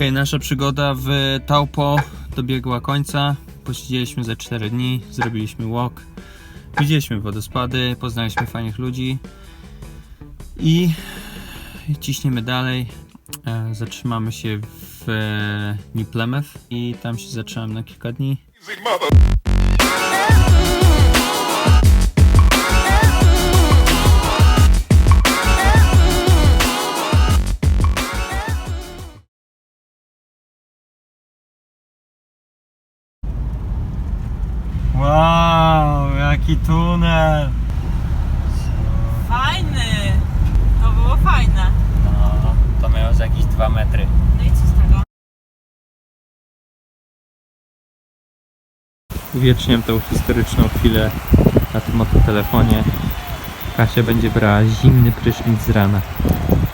Nasza przygoda w Taupo dobiegła końca. Posiedzieliśmy ze 4 dni, zrobiliśmy walk, widzieliśmy wodospady, poznaliśmy fajnych ludzi i ciśniemy dalej. E, Zatrzymamy się w e, New Plymouth i tam się zatrzymam na kilka dni. Jaki tunel! Fajny! To było fajne. No, to miało jakieś 2 metry. No i co z tego? Uwieczniam tą historyczną chwilę na tym oto telefonie. Kasia będzie brała zimny prysznic z rana.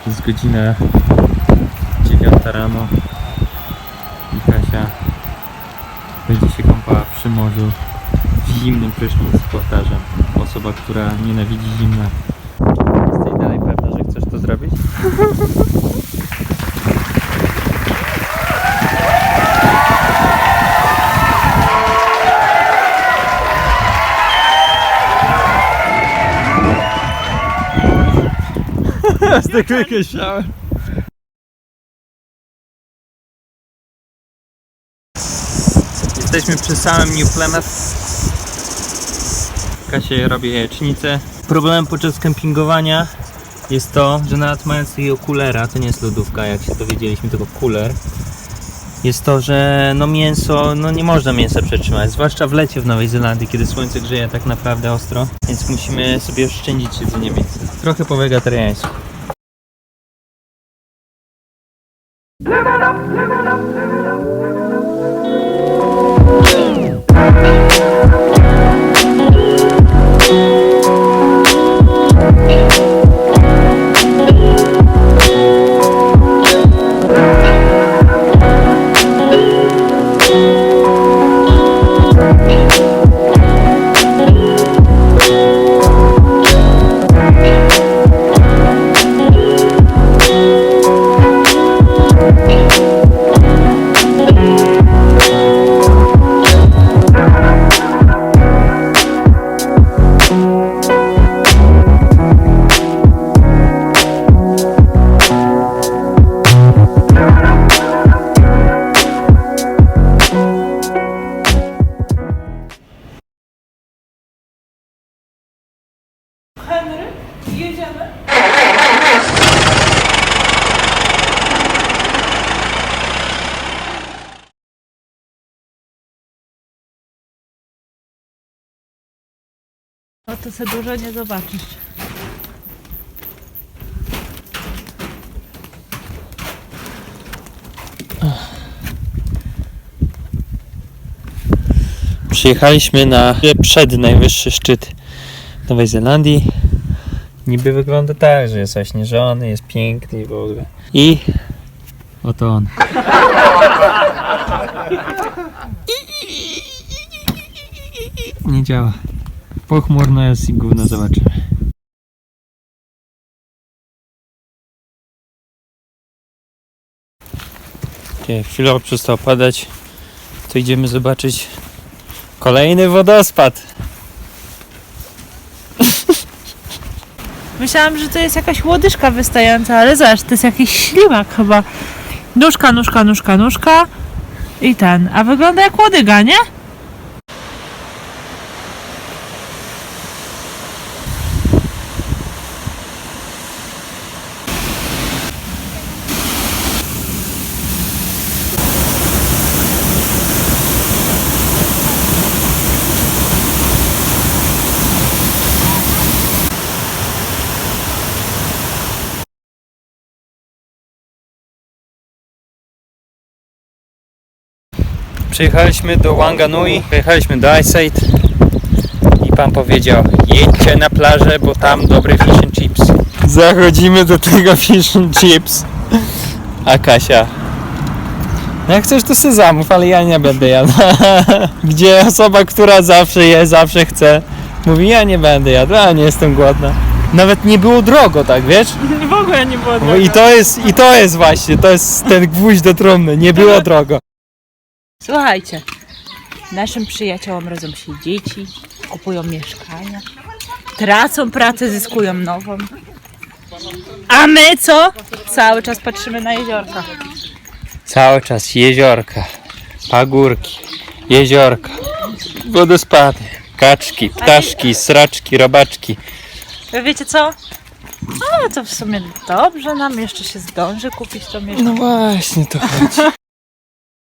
Jest godzina 9 rano i Kasia będzie się kąpała przy morzu w zimnym prysznic, powtarzam. Osoba, która nienawidzi zimna. Jesteś dalej pewna, że chcesz to zrobić? Z tego wykreślałem. Jesteśmy przy samym New Plymouth. Kasia robi jajecznicę. Problemem podczas kempingowania jest to, że nawet mając takiego kulera, to nie jest lodówka, jak się dowiedzieliśmy, tylko kuler, jest to, że no mięso, no nie można mięsa przetrzymać, zwłaszcza w lecie w Nowej Zelandii, kiedy słońce grzeje tak naprawdę ostro, więc musimy sobie oszczędzić jedzenie mięsa. Trochę po wegetariańsku. Jedziemy. No to se dużo nie zobaczysz. Przyjechaliśmy na przed najwyższy szczyt Nowej Zelandii. Niby wygląda tak, że jest ośnieżony, jest piękny i w ogóle. I oto on. Nie działa. Pochmurno jest i gówno zobaczymy. Kiedy chwilowo przestał padać, to idziemy zobaczyć kolejny wodospad. Myślałam, że to jest jakaś łodyżka wystająca, ale zobacz, to jest jakiś ślimak chyba. Nóżka, nóżka, nóżka, nóżka i ten. A wygląda jak łodyga, nie? Przyjechaliśmy do Wanganui, przyjechaliśmy do Eyesight i pan powiedział jedźcie na plażę, bo tam dobre fish and chips. Zachodzimy do tego fish and chips. A Kasia no jak chcesz to sobie zamów, ale ja nie będę jadł. Gdzie osoba, która zawsze je, zawsze chce, mówi ja nie będę jadł, a nie jestem głodna. nawet nie było drogo, tak wiesz? W ogóle nie było No I to jest, i to jest właśnie, to jest ten gwóźdź do trumny, nie było drogo. Słuchajcie, naszym przyjaciołom rodzą się dzieci, kupują mieszkania, tracą pracę, zyskują nową. A my co? Cały czas patrzymy na jeziorka. Cały czas jeziorka, pagórki, jeziorka, wodospady, kaczki, ptaszki, sraczki, robaczki. Wy wiecie co? No to w sumie dobrze nam, jeszcze się zdąży kupić to mieszkanie. No właśnie to chodzi.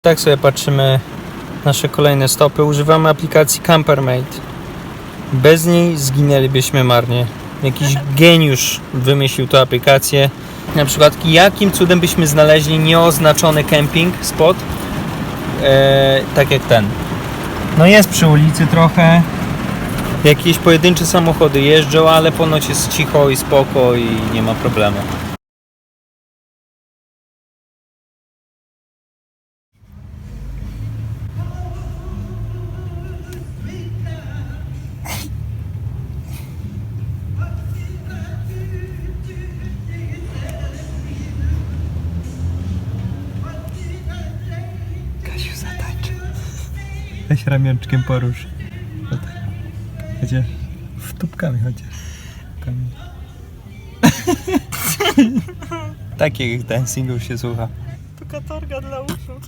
Tak sobie patrzymy nasze kolejne stopy. Używamy aplikacji Campermate. Bez niej zginęlibyśmy marnie. Jakiś geniusz wymyślił tę aplikację. Na przykład jakim cudem byśmy znaleźli nieoznaczony camping spot e, tak jak ten. No jest przy ulicy trochę. Jakieś pojedyncze samochody jeżdżą, ale ponoć jest cicho i spoko i nie ma problemu. Weź ramionczkiem porusz. O tak. Chociaż w tubkami chociaż. Takiego dancingu się słucha. To katorga dla uszu.